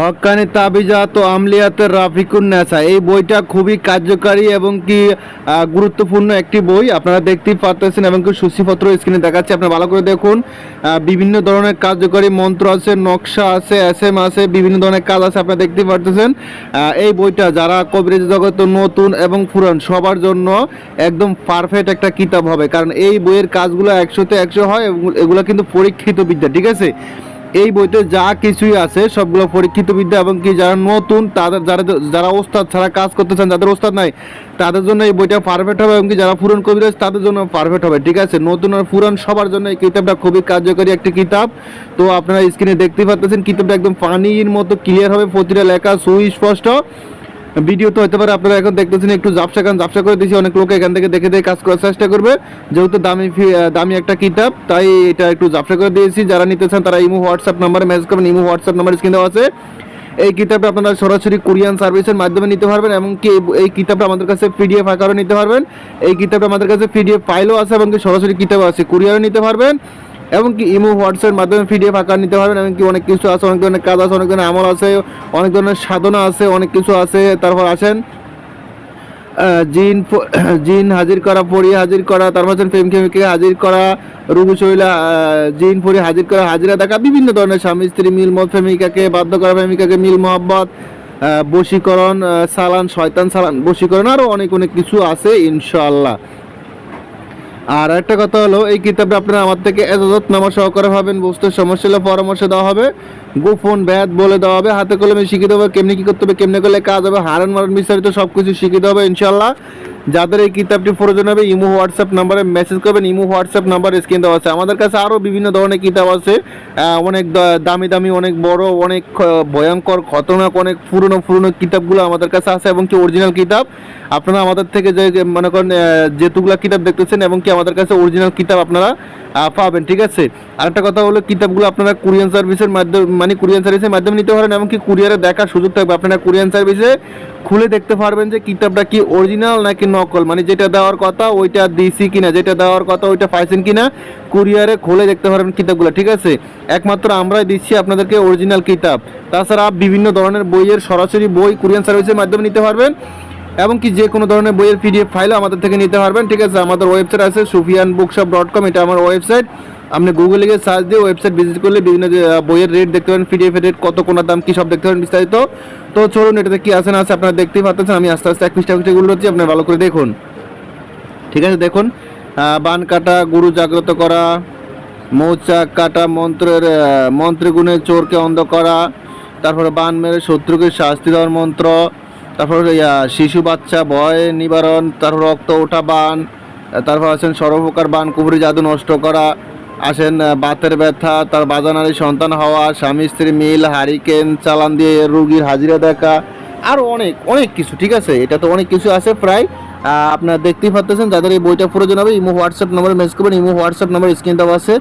হকানি তাবিজাত ও আমলিয়াতের রাফিকুন নেসা। এই বইটা খুবই কার্যকারী এবং কি গুরুত্বপূর্ণ একটি বই। আপনারা দেখতেই পারতেছেন এবং কি সূচিপত্র স্ক্রিনে দেখাচ্ছে। আপনারা ভালো করে দেখুন বিভিন্ন ধরনের কার্যকারী মন্ত্র আছে, নকশা আছে এস এম আছে, বিভিন্ন ধরনের কাজ আছে, আপনারা দেখতেই পারতেছেন। এই বইটা যারা কবিরাজ জগতে নতুন এবং পুরান সবার জন্য একদম পারফেক্ট একটা কিতাব হবে। কারণ এই বইয়ের কাজগুলো একশোতে একশো হয় এগুলো কিন্তু পরীক্ষিত বিদ্যা, ঠিক আছে? এই বইতে যা কিছুই আছে, সবগুলো পরীক্ষিত বিদ্যা এবং কি যারা নতুন, তাদের যারা যারা ওস্তাদ ছাড়া কাজ করতে চান, যাদের ওস্তাদ নাই, তাদের জন্য এই বইটা পারফেক্ট হবে এবং কি যারা পুরন কবি রয়েছে, তাদের জন্য পারফেক্ট হবে, ঠিক আছে? নতুন আর পুরান সবার জন্য এই কিতাবটা খুবই কার্যকরী একটি কিতাব। তো আপনারা স্ক্রিনে দেখতেই পাচ্ছেন কিতাবটা একদম পানির মতো ক্লিয়ার হবে, প্রতিটা লেখা সুস্পষ্ট। ভিডিও তো হতে পারে আপনারা এখন দেখতেছেন একটু জাপসা কারণ জাপসা করে দিয়েছি অনেক লোক এখান থেকে দেখে দেখে কাজ করার চেষ্টা করবে। যেহেতু দামি দামি একটা কিতাব, তাই এটা একটু জাপসা করে দিয়েছি। যারা নিতে চান তারা ইমো, হোয়াটসঅ্যাপ নাম্বারে মেসেজ করবেন, ইমো, হোয়াটসঅ্যাপ নাম্বার স্ক্রিনে আছে। এই কিতাবটা আপনারা সরাসরি কোরিয়ান সার্ভিসের মাধ্যমে নিতে পারবেন এবং কি এই- কিতাবটা আমাদের কাছে পিডিএফ আকারও নিতে পারবেন। এই কিতাবটা আমাদের কাছে পিডিএফ ফাইলও আছে এবং সরাসরি কিতাব আছে কুরিয়ারও নিতে পারবেন। এবং কি ইমো হোয়াটসঅ্যাপের মাধ্যমে পিডিএফ আকার নিতে পারবেন, এমনকি অনেক কিছু আছে, অনেক ধরনের কাজ আছে, অনেক ধরনের আমল আছে, অনেক ধরনের সাধনা আছে, অনেক কিছু আছে। তারপর আছেন জিন জিন হাজির করা পরি হাজির করা, তারপর হচ্ছেন প্রেম খেমিকে হাজির করা রুবু শৈলা জিন পরি হাজির করা, হাজিরা দেখা, বিভিন্ন ধরনের স্বামী, স্ত্রী, মিল মত প্রেমিকাকে, বাধ্য করা প্রেমিকাকে, মিল মোহাব্বত বশীকরণ সালান, শয়তান সালান, বশীকরণ আরও অনেক অনেক কিছু আছে, ইনশাআল্লাহ। আর একটা কথা হলো, এই কিতাবে আপনারা আমার থেকে এজাজত নামা সহকারে পাবেন বুঝতে সমস্যা হলে পরামর্শ দেওয়া হবে, গোপন ব্যাধ বলে দেওয়া হবে, হাতে কলমে শিখিয়ে দেবো কেমনি কী করতে হবে, কেমনি করলে কাজ হবে হারান মারান বিস্তারিত সব কিছু শিখিয়ে দেওয়া হবে ইনশাল্লাহ যাদের এই কিতাবটি প্রয়োজন হবে, ইমো হোয়াটসঅ্যাপ নাম্বারে মেসেজ করবেন। ইমো হোয়াটসঅ্যাপ নাম্বার স্ক্রিন দেওয়া আছে। আমাদের কাছে আরও বিভিন্ন ধরনের কিতাব আছে। অনেক দামি দামি, অনেক বড়, অনেক ভয়ঙ্কর, খতরনাক, অনেক পুরনো পুরনো কিতাবগুলো আমাদের কাছে আছে এবং কি অরিজিনাল কিতাব। আপনারা আমাদের থেকে যে, মনে করেন যেতুগুলা কিতাব দেখতেছেন এবং কি আমাদের কাছে অরিজিনাল কিতাব আপনারা পাবেন, ঠিক আছে? আরেকটা কথা হলো, কিতাবগুলো আপনারা কুরিয়ান সার্ভিসের মাধ্যমে মানে কুরিয়ান সার্ভিসের মাধ্যমে নিতে পারেন, এমনকি কুরিয়ারে দেখার সুযোগ থাকবে। আপনারা কুরিয়ান সার্ভিসে খুলে দেখতে পারবেন যে কিতাবটা কি অরিজিনাল নাকি নকল। মানে যেটা দেওয়ার কথা, ওইটা দিছি কিনা, যেটা দেওয়ার কথা, ওইটা পাইছেন কিনা, কুরিয়ারে খুলে দেখতে পারবেন কিতাবগুলো, ঠিক আছে? একমাত্র আমরাই দিচ্ছি আপনাদেরকে অরিজিনাল কিতাব। তাছাড়া বিভিন্ন ধরনের বইয়ের সরাসরি বই কুরিয়ান সার্ভিসের মাধ্যমে নিতে পারবেন। এবং কি যে কোনো ধরনের বইয়ের পিডিএফ ফাইলও আমাদের থেকে নিতে পারবেন। ঠিক আছে আমাদের ওয়েবসাইট আছে সুফিয়ান বুকশপ ডট কম এটা আমার ওয়েবসাইট আপনি গুগলে গিয়ে সার্চ দিয়ে ওয়েবসাইট ভিজিট করলে বিভিন্ন বইয়ের রেট দেখতে পারেন পিডিএফ রেট কত কোন দাম কী সব দেখতে পারেন বিস্তারিত। তো চলুন এটাতে কি আছে না আছে আপনারা দেখতেই পাচ্ছেন আমি আস্তে আস্তে এক পৃষ্ঠা পৃষ্ঠাগুলো হচ্ছে আপনি ভালো করে দেখুন। ঠিক আছে দেখুন। বান কাটা গুরু জাগ্রত করা মৌচাক কাটা মন্ত্রের আহ, মন্ত্রে গুণে চোরকে অন্ধ করা তারপরে বান মেরে শত্রুকে শাস্তি দেওয়ার মন্ত্র তারপর শিশু বাচ্চা, ভয়, নিবারণ, তারপর রক্ত ওঠা বান, তারপর আছেন সর্বপ্রকার বান, কুবরি জাদু নষ্ট করা আসেন বাতের ব্যথা, তার বাজানারি সন্তান হওয়া, স্বামী, স্ত্রী মিল, হারিকেন, চালান দিয়ে রুগীর হাজিরা দেখা আরও অনেক অনেক কিছু, ঠিক আছে? এটা তো অনেক কিছু আছে প্রায়। আপনারা দেখতেই পাচ্ছেন যাদের এই বইটা প্রয়োজন হবে, ইমো হোয়াটসঅ্যাপ নম্বরে মেসেজ করবেন, ইমো হোয়াটসঅ্যাপ নম্বর স্ক্রিন দেওয়া আছে।